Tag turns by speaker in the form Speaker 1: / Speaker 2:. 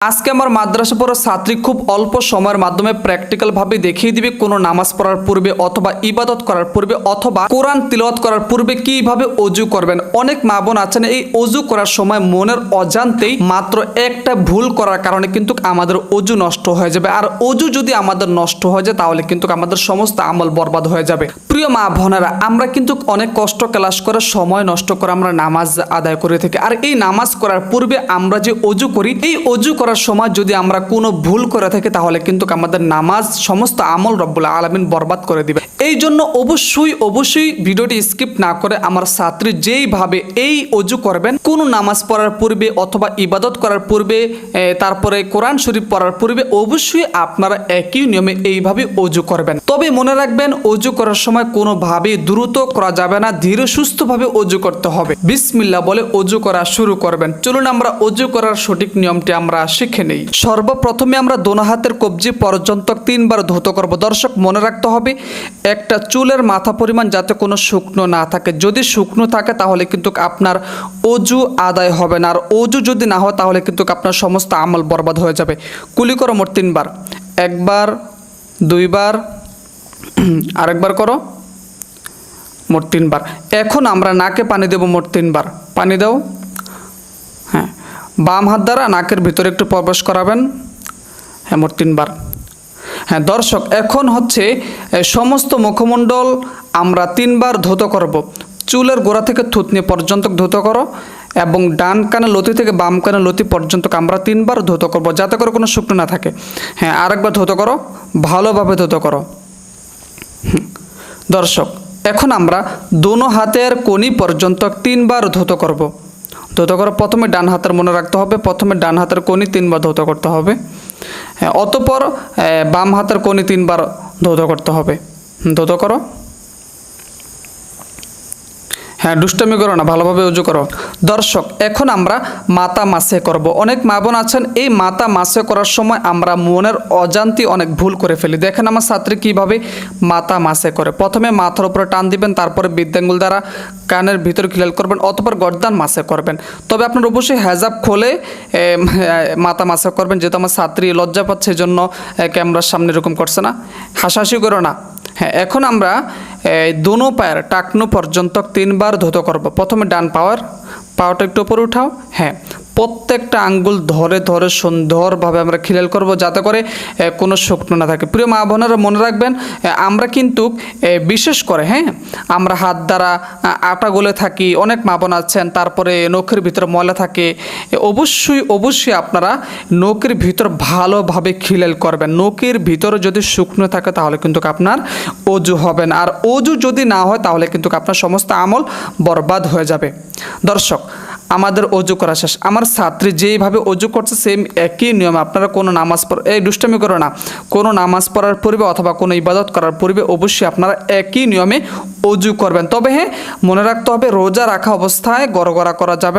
Speaker 1: আজকে আমার মাদ্রাসা পড়া ছাত্রী খুব অল্প সময়ের মাধ্যমে প্র্যাকটিক্যাল ভাবে দেখিয়ে দিবে কোনো নামাজ পড়ার পূর্বে অথবা ইবাদত করার পূর্বে অথবা কোরআন তিলওয়াত করার পূর্বে কীভাবে অজু করবেন। অনেক মা বোন আছেন, এই অজু করার সময় মনের অজান্তেই মাত্র একটা ভুল করার কারণে কিন্তু আমাদের অজু নষ্ট হয়ে যাবে। আর অজু যদি আমাদের নষ্ট হয়ে যায়, তাহলে কিন্তু আমাদের সমস্ত আমল বরবাদ হয়ে যাবে। প্রিয় মা বোনেরা, আমরা কিন্তু অনেক কষ্ট ক্লাস করে সময় নষ্ট করে আমরা নামাজ আদায় করে থাকি। আর এই নামাজ করার পূর্বে আমরা যে অজু করি, এই অজু করার সময় যদি আমরা কোনো ভুল করে থাকি, তাহলে কিন্তু আমাদের নামাজ সমস্ত আমল রব্বুল আলমিন বরবাদ করে দিবে। এই জন্য অবশ্যই অবশ্যই ভিডিওটি স্কিপ না করে আমার ছাত্রী যেইভাবে এই অজু করবেন, কোনো নামাজ পড়ার পূর্বে অথবা ইবাদত করার পূর্বে তারপরে কোরআন শরীফ পড়ার পূর্বে অবশ্যই আপনারা একই নিয়মে এইভাবে অজু করবেন। তবে মনে রাখবেন, অজু করার সময় কোনোভাবেই দ্রুত করা যাবে না, ধীরে সুস্থভাবে অজু করতে হবে। বিসমিল্লা বলে অজু করা শুরু করবেন। চলুন আমরা অজু করার সঠিক নিয়মটি আমরা শিখে নেই। সর্বপ্রথমে আমরা দোনো হাতের কবজি পর্যন্ত তিনবার ধৌত করব। দর্শক, মনে রাখতে হবে একটা চুলের মাথা পরিমাণ যাতে কোনো শুকনো না থাকে। যদি শুকনো থাকে তাহলে কিন্তু আপনার অজু আদায় হবে না। আর অজু যদি না হয় তাহলে কিন্তু আপনার সমস্ত আমল বরবাদ হয়ে যাবে। কুলি করো মোট তিনবার। একবার, দুইবার, আরেকবার করো। মোট তিনবার। এখন আমরা নাকে পানি দেব মোট তিনবার। পানি দাও। হ্যাঁ। বাম হাত দ্বারা নাকের ভিতরে একটু প্রবেশ করাবেন। হ্যাঁ মোট তিনবার। হ্যাঁ দর্শক, এখন হচ্ছে সমস্ত মুখমণ্ডল আমরা তিনবার ধুত করব। চুলের গোড়া থেকে থুতনি পর্যন্ত ধুত করো এবং ডান কানে লতি থেকে বাম কানে লতি পর্যন্ত আমরা তিনবার ধুত করব, যাতে করে কোনো শুকনো না থাকে। হ্যাঁ আরেকবার ধুত করো, ভালোভাবে ধুত করো। দর্শক, এখন আমরা দোনো হাতের কোনি পর্যন্ত তিনবার ধৌত করব। ধৌত করা প্রথমে ডান হাতের মনে রাখতে হবে, প্রথমে ডান হাতের কোনি তিনবার ধৌত করতে হবে। অতপর এ, বাম হাতের কোণে তিনবার ধৌত করতে হবে। ধৌত করো। হ্যাঁ দুষ্টামি করো না, ভালোভাবে উজু করো। দর্শক, এখন আমরা মাতা মাসে করব। অনেক মা বোন আছেন, এই মাতা মাসে করার সময় আমরা মনের অজান্তি অনেক ভুল করে ফেলি। দেখেন আমার ছাত্রী কীভাবে মাতা মাসে করে। প্রথমে মাথার উপরে টান দিবেন, তারপরে বিদ্যাঙ্গুল দ্বারা কানের ভিতর খিলাল করবেন, অতপর গর্দান মাসে করবেন। তবে আপনার অবশ্যই হেজাব খোলে মাতা মাসে করবেন। যেহেতু আমার ছাত্রী লজ্জা পাচ্ছে এই জন্য ক্যামেরার সামনে এরকম করছে না। হাসাহাসি করো না। হ্যাঁ এখন আমরা দোনো পায়ের টাকনো পর্যন্ত তিনবার ধুত করব। প্রথমে ডান পাওয়ার, পাওয়াটা একটু উপরে উঠাও। হ্যাঁ। প্রত্যেকটা আঙ্গুল ধরে ধরে সুন্দরভাবে আমরা খিলাল করব যাতে করে কোনো শুকনো না থাকে। প্রিয় মা বোনেরা, মনে রাখবেন আমরা কিন্তু বিশেষ করে হ্যাঁ আমরা হাত দ্বারা আটা গলে থাকি, অনেক মা বোন আছেন, তারপরে নখের ভিতরে ময়লা থাকে অবশ্যই অবশ্যই আপনারা নখের ভিতর ভালোভাবে খিলাল করবেন। নখের ভিতরে যদি শুকনো থাকে, তাহলে কিন্তু আপনার অজু হবে না। আর অজু যদি না হয়, তাহলে কিন্তু আপনার সমস্ত আমল বরবাদ হয়ে যাবে। দর্শক আমাদের অজু করা শেষ। আমার ছাত্রী যেইভাবে অজু করছে, সেম একই নিয়ম। আপনারা কোনো নামাজ পড়, এই দুষ্টামি করো না। কোনো নামাজ পড়ার পূর্বে অথবা কোনো ইবাদত করার পূর্বে অবশ্যই আপনারা একই নিয়মে অজু করবেন। তবে হ্যাঁ মনে রাখতে হবে, রোজা রাখা অবস্থায় গড়গড়া করা যাবে